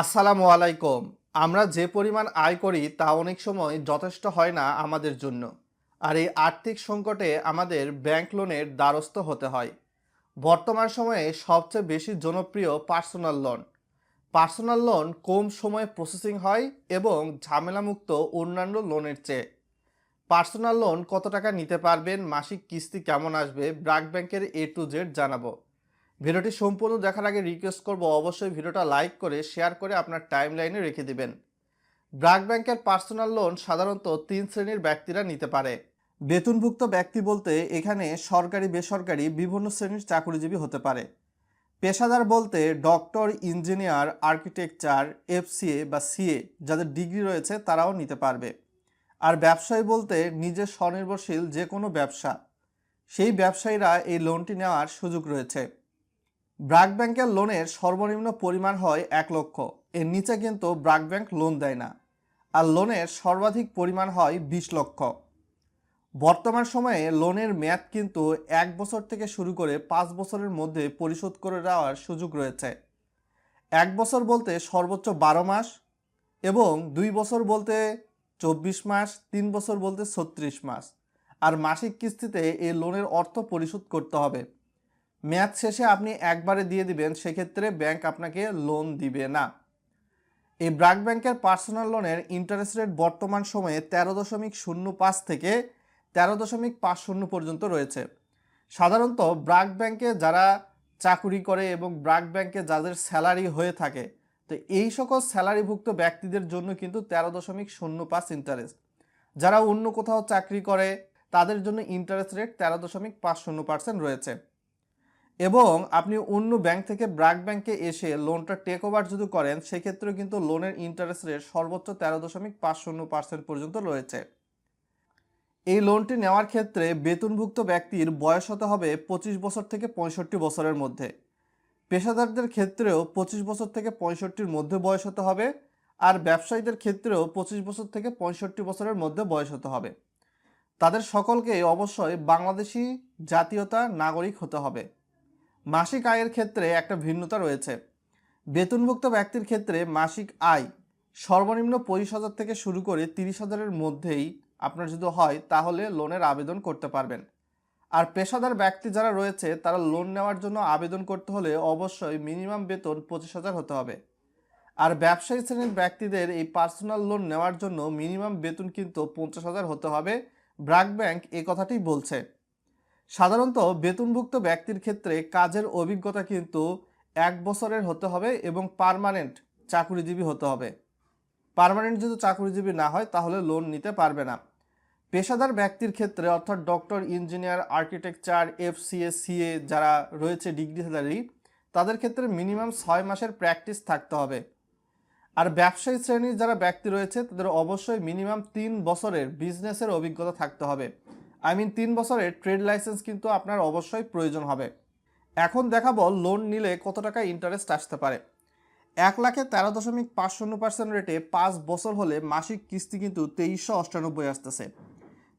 আসসালামু আলাইকুম। আমরা যে পরিমাণ আয় করি তা অনেক সময় যথেষ্ট হয় না আমাদের জন্য। আর এই আর্থিক সংকটে আমাদের ব্যাংক লোনের দ্বারস্থ হতে হয়। বর্তমান সময়ে সবচেয়ে বেশি জনপ্রিয় পার্সোনাল লোন। পার্সোনাল লোন কম সময়ে প্রসেসিং হয় এবং ঝামেলামুক্ত অন্যান্য লোনের চেয়ে। পার্সোনাল লোন কত টাকা নিতে পারবেন, মাসিক কিস্তি কেমন আসবে ব্র্যাক ব্যাংকের এ টু জেড জানাব। ভিডিওটি সম্পূর্ণ দেখার আগে রিকোয়েস্ট করব অবশ্যই ভিডিওটা লাইক করে শেয়ার করে আপনার টাইম লাইনে রেখে দিবেন। ব্র্যাক ব্যাংকের পার্সোনাল লোন সাধারণত তিন শ্রেণির ব্যক্তিরা নিতে পারে। বেতনভুক্ত ব্যক্তি বলতে এখানে সরকারি, বেসরকারি বিভিন্ন শ্রেণির চাকরিজীবী হতে পারে। পেশাদার বলতে ডক্টর ইঞ্জিনিয়ার আর্কিটেকচার এফসিএ বা সিএ যাদের ডিগ্রি রয়েছে তারাও নিতে পারবে। আর ব্যবসায়ী বলতে নিজের স্বনির্ভরশীল যে কোনো ব্যবসা। সেই ব্যবসায়ীরা এই লোনটি নেওয়ার সুযোগ রয়েছে। ব্র্যাক ব্যাংকের লোনের সর্বনিম্ন পরিমাণ হয় এক লক্ষ। এর নিচে কিন্তু ব্র্যাক ব্যাংক লোন দেয় না। আর লোনের সর্বাধিক পরিমাণ হয় বিশ লক্ষ। বর্তমান সময়ে লোনের মেয়াদ কিন্তু এক বছর থেকে শুরু করে পাঁচ বছরের মধ্যে পরিশোধ করে দেওয়ার সুযোগ রয়েছে। এক বছর বলতে সর্বোচ্চ বারো মাস এবং দুই বছর বলতে চব্বিশ মাস, তিন বছর বলতে ছত্রিশ মাস। আর মাসিক কিস্তিতে এই লোনের অর্থ পরিশোধ করতে হবে। মেয়াদ শেষে আপনি একবারে দিয়ে দিবেন, সেক্ষেত্রে ব্যাংক আপনাকে লোন দিবে না। এই ব্র্যাক ব্যাংকের পার্সোনাল লোনের ইন্টারেস্ট রেট বর্তমান সময়ে তেরো দশমিক শূন্য পাঁচ থেকে তেরো দশমিক পাঁচ শূন্য পর্যন্ত রয়েছে। সাধারণত ব্র্যাক ব্যাংকে যারা চাকুরি করে এবং ব্র্যাক ব্যাংকে যাদের স্যালারি হয়ে থাকে, তো এই সকল স্যালারিভুক্ত ব্যক্তিদের জন্য কিন্তু তেরো দশমিক শূন্য পাঁচ ইন্টারেস্ট যারা অন্য কোথাও চাকরি করে, তাদের জন্য ইন্টারেস্ট রেট তেরো দশমিক পাঁচ শূন্য পার্সেন্ট রয়েছে। এবং আপনি অন্য ব্যাংক থেকে ব্র্যাক ব্যাংকে এসে লোনটা টেক ওভার যদি করেন সেক্ষেত্রে কিন্তু লোনের ইন্টারেস্ট রেট সর্বোচ্চ তেরো দশমিক পাঁচ শূন্য পার্সেন্ট পর্যন্ত রয়েছে। এই লোনটি নেওয়ার ক্ষেত্রে বেতনভুক্ত ব্যক্তির বয়স হতে হবে পঁচিশ বছর থেকে পঁয়ষট্টি বছরের মধ্যে। পেশাদারদের ক্ষেত্রেও পঁচিশ বছর থেকে পঁয়ষট্টির মধ্যে বয়স হতে হবে আর ব্যবসায়ীদের ক্ষেত্রেও পঁচিশ বছর থেকে পঁয়ষট্টি বছরের মধ্যে বয়স হতে হবে। তাদের সকলকে অবশ্যই বাংলাদেশি জাতীয়তা নাগরিক হতে হবে। মাসিক আয়ের ক্ষেত্রে একটা ভিন্নতা রয়েছে। বেতনভুক্ত ব্যক্তির ক্ষেত্রে মাসিক আয় সর্বনিম্ন পঁচিশ হাজার থেকে শুরু করে তিরিশ হাজারের মধ্যেই আপনার যদি হয়, তাহলে লোনের আবেদন করতে পারবেন। আর পেশাদার ব্যক্তি যারা রয়েছে, তারা লোন নেওয়ার জন্য আবেদন করতে হলে অবশ্যই মিনিমাম বেতন পঁচিশ হাজার হতে হবে। আর ব্যবসায়ী শ্রেণির ব্যক্তিদের এই পার্সোনাল লোন নেওয়ার জন্য মিনিমাম বেতন কিন্তু পঞ্চাশ হাজার হতে হবে। ব্র্যাক ব্যাংক এ কথাটি বলছে। সাধারণত বেতনভুক্ত ব্যক্তির ক্ষেত্রে কাজের অভিজ্ঞতা কিন্তু এক বছরের হতে হবে এবং পার্মানেন্ট চাকুরিজীবী হতে হবে। পার্মানেন্ট যদি চাকুরিজীবী না হয়, তাহলে লোন নিতে পারবে না। পেশাদার ব্যক্তির ক্ষেত্রে অর্থাৎ doctor, engineer, architecture FCA CA যারা রয়েছে ডিগ্রি ডিগ্রিধারী তাদের ক্ষেত্রে মিনিমাম ছয় মাসের প্র্যাকটিস থাকতে হবে। আর ব্যবসায়ী শ্রেণির যারা ব্যক্তি রয়েছে, তাদের অবশ্যই মিনিমাম তিন বছরের বিজনেসের অভিজ্ঞতা থাকতে হবে। আই মিন তিন বছরের ট্রেড লাইসেন্স কিন্তু আপনার অবশ্যই প্রয়োজন হবে। এখন দেখাবো লোন নিলে কত টাকা ইন্টারেস্ট আসতে পারে। এক লাখে তেরো দশমিক পাঁচ শূন্য পার্সেন্ট রেটে পাঁচ বছর হলে মাসিক কিস্তি কিন্তু তেইশশো অষ্টানব্বই আসতেছে।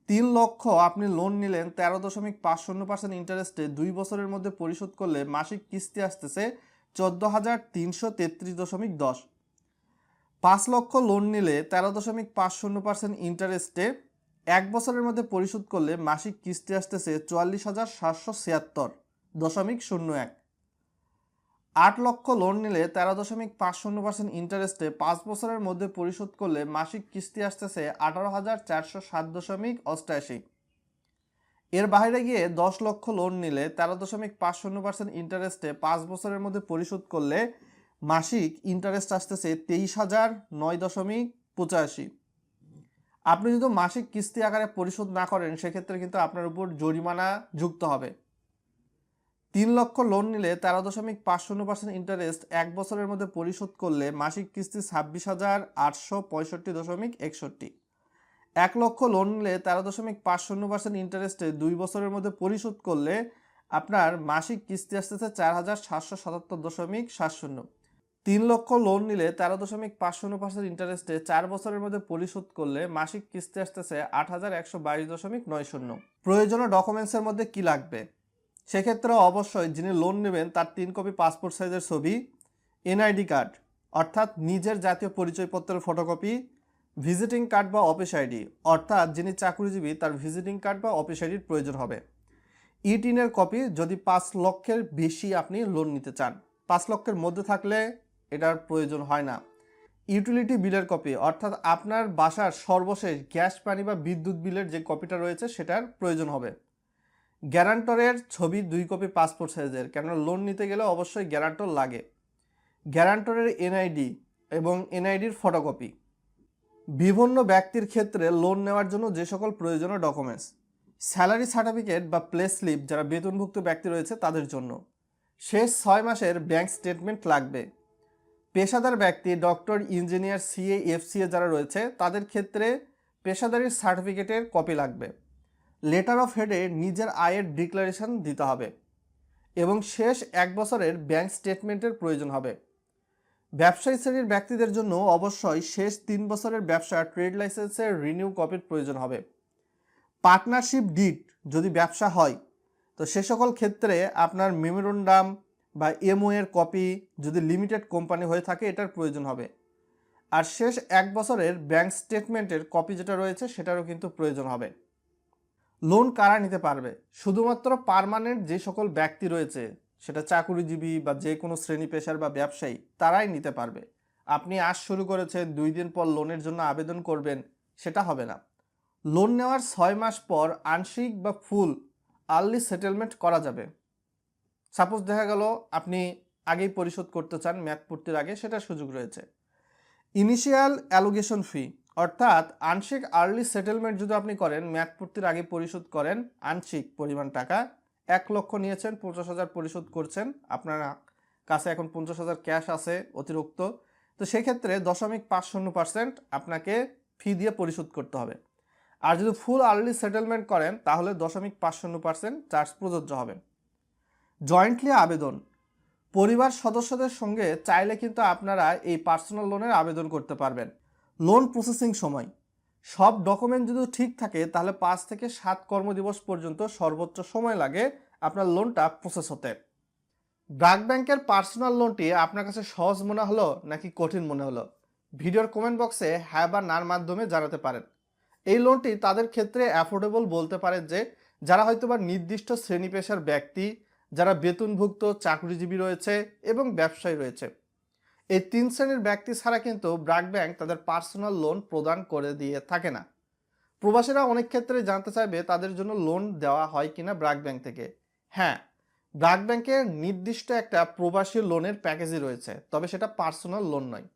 তিন লক্ষ আপনি লোন নিলেন তেরো দশমিক পাঁচ শূন্য পার্সেন্ট ইন্টারেস্টে দুই বছরের মধ্যে পরিশোধ করলে মাসিক কিস্তি আসতেছে চোদ্দ হাজার তিনশো তেত্রিশ দশমিক দশ। পাঁচ লক্ষ লোন নিলে তেরো দশমিক পাঁচ শূন্য পার্সেন্ট ইন্টারেস্টে এক বছরের মধ্যে পরিশোধ করলে মাসিক কিস্তি আসতেছে চুয়াল্লিশ হাজার সাতশো ছিয়াত্তর দশমিক শূন্য এক। আট লক্ষ লোন নিলে তেরো দশমিক পাঁচ শূন্য পার্সেন্ট ইন্টারেস্টে পাঁচ বছরের মধ্যে পরিশোধ করলে মাসিক কিস্তি আসতেছে আঠারো হাজার চারশো সাত দশমিক অষ্টাশি। এর বাইরে গিয়ে দশ লক্ষ লোন নিলে তেরো দশমিক পাঁচ শূন্য পার্সেন্ট ইন্টারেস্টে পাঁচ বছরের মধ্যে পরিশোধ করলে মাসিক ইন্টারেস্ট আসতেছে তেইশ হাজার নয় দশমিক পঁচাশি। আপনি যদি মাসিক কিস্তি আকারে পরিশোধ না করেন, সেক্ষেত্রে কিন্তু আপনার উপর জরিমানা যুক্ত হবে। তিন লক্ষ লোন নিলে তেরো দশমিক পাঁচ শূন্য পার্সেন্ট ইন্টারেস্ট এক বছরের মধ্যে পরিশোধ করলে মাসিক কিস্তি ছাব্বিশ হাজার আটশো পঁয়ষট্টি দশমিক একষট্টি। এক লক্ষ লোন নিলে তেরো দশমিক পাঁচ শূন্য পার্সেন্ট ইন্টারেস্টে দুই বছরের মধ্যে পরিশোধ করলে আপনার মাসিক কিস্তি আসতেছে চার হাজার সাতশো সাতাত্তর দশমিক সাত শূন্য। তিন লক্ষ লোন নিলে তেরো দশমিক পাঁচ শূন্য পার্সেন্ট ইন্টারেস্টে চার বছরের মধ্যে পরিশোধ করলে মাসিক কিস্তি আসতেছে আট হাজার একশো বাইশ দশমিক নয় শূন্য। প্রয়োজনীয় ডকুমেন্টসের মধ্যে কি লাগবে? সেক্ষেত্রে অবশ্যই যিনি লোন নেবেন তার তিন কপি পাসপোর্ট সাইজের ছবি এনআইডি কার্ড অর্থাৎ নিজের জাতীয় পরিচয়পত্রের ফটোকপি ভিজিটিং কার্ড বা অফিস আইডি অর্থাৎ যিনি চাকরিজীবী তার ভিজিটিং কার্ড বা অফিস আইডির প্রয়োজন হবে। ইটিনের কপি যদি পাঁচ লক্ষের বেশি আপনি লোন নিতে চান। পাঁচ লক্ষের মধ্যে থাকলে এটার প্রয়োজন হয় না। ইউটিলিটি বিলের কপি অর্থাৎ আপনার বাসার সর্বশেষ গ্যাস, পানি বা বিদ্যুৎ বিলের যে কপিটা রয়েছে, সেটার প্রয়োজন হবে। গ্যারান্টরের ছবি দুই কপি পাসপোর্ট সাইজের কেননা লোন নিতে গেলে অবশ্যই গ্যারান্টর লাগে। গ্যারান্টরের এনআইডি এবং এনআইডির ফটোকপি বিভিন্ন ব্যক্তির ক্ষেত্রে লোন নেওয়ার জন্য যে সকল প্রয়োজনীয় ডকুমেন্টস স্যালারি সার্টিফিকেট বা প্লে স্লিপ যারা বেতনভুক্ত ব্যক্তি রয়েছে, তাদের জন্য। শেষ ছয় মাসের ব্যাংক স্টেটমেন্ট লাগবে। পেশাদার ব্যক্তি, ডক্টর, ইঞ্জিনিয়ার, সিএ, এফসিএ যারা রয়েছে, তাদের ক্ষেত্রে পেশাদারি সার্টিফিকেটের কপি লাগবে। লেটার অফ হেডে নিজের আয়ের ডিক্লারেশন দিতে হবে এবং শেষ এক বছরের ব্যাংক স্টেটমেন্টের প্রয়োজন হবে। ব্যবসায়ী শ্রেণির ব্যক্তিদের জন্য অবশ্যই শেষ তিন বছরের ব্যবসা ট্রেড লাইসেন্সের রিনিউ কপির প্রয়োজন হবে। পার্টনারশিপ ডিড যদি ব্যবসা হয়, তো সে সকল ক্ষেত্রে আপনার মেমোরেন্ডাম বা এমও এর কপি যদি লিমিটেড কোম্পানি হয়ে থাকে, এটার প্রয়োজন হবে। আর শেষ এক বছরের ব্যাংক স্টেটমেন্টের কপি যেটা রয়েছে, সেটারও কিন্তু প্রয়োজন হবে। লোন কারা নিতে পারবে? শুধুমাত্র পারমানেন্ট যে সকল ব্যক্তি রয়েছে, সেটা চাকুরিজীবী বা যে কোনো শ্রেণি পেশার বা ব্যবসায়ী, তারাই নিতে পারবে। আপনি আজ শুরু করেছেন, দুই দিন পর লোনের জন্য আবেদন করবেন, সেটা হবে না। লোন নেওয়ার ছয় মাস পর আংশিক বা ফুল আর্লি সেটেলমেন্ট করা যাবে। সাপোজ দেখা গেল আপনি আগেই পরিশোধ করতে চান ম্যাথ পূর্তির আগে, সেটার সুযোগ রয়েছে। ইনিশিয়াল অ্যালোগেশন ফি, অর্থাৎ আংশিক আর্লি সেটেলমেন্ট যদি আপনি করেন, ম্যাথ পূর্তির আগে পরিশোধ করেন, আংশিক পরিমাণ টাকা, এক লক্ষ নিয়েছেন, পঞ্চাশ হাজার পরিশোধ করছেন, আপনার কাছে এখন পঞ্চাশ হাজার ক্যাশ আছে অতিরিক্ত, তো সেক্ষেত্রে দশমিক পাঁচ শূন্য পার্সেন্ট আপনাকে ফি দিয়ে পরিশোধ করতে হবে। আর যদি ফুল আর্লি সেটেলমেন্ট করেন, তাহলে দশমিক পাঁচ শূন্য পার্সেন্ট চার্জ প্রযোজ্য হবে। জয়েন্টলি আবেদন। পরিবার সদস্যদের সঙ্গে চাইলে কিন্তু আপনারা এই পার্সোনাল লোনের আবেদন করতে পারবেন। লোন প্রসেসিং সময়। সব ডকুমেন্ট যদি ঠিক থাকে, তাহলে পাঁচ থেকে সাত কর্মদিবস পর্যন্ত সর্বোচ্চ সময় লাগে আপনার লোনটা প্রসেস হতে। ব্রাক ব্যাংকের পার্সোনাল লোনটি আপনার কাছে সহজ মনে হলো নাকি কঠিন মনে হলো? ভিডিওর কমেন্ট বক্সে হ্যাঁ বা নার মাধ্যমে জানাতে পারেন। এই লোনটি তাদের ক্ষেত্রে অ্যাফোর্ডেবল বলতে পারেন যে, যারা হয়তো বা নির্দিষ্ট শ্রেণি পেশার ব্যক্তি যারা বেতনভুক্ত চাকরিজীবী রয়েছে এবং ব্যবসায়ী রয়েছে। এই তিন শ্রেণির ব্যক্তি ছাড়া কিন্তু ব্রাক ব্যাংক তাদের পার্সোনাল লোন প্রদান করে দিয়ে থাকে না। প্রবাসীরা অনেক ক্ষেত্রে জানতে চাইবে তাদের জন্য লোন দেওয়া হয় কিনা ব্রাক ব্যাংক থেকে। হ্যাঁ ব্রাক ব্যাংকের নির্দিষ্ট একটা প্রবাসী লোনের প্যাকেজই রয়েছে, তবে সেটা পার্সোনাল লোন নয়।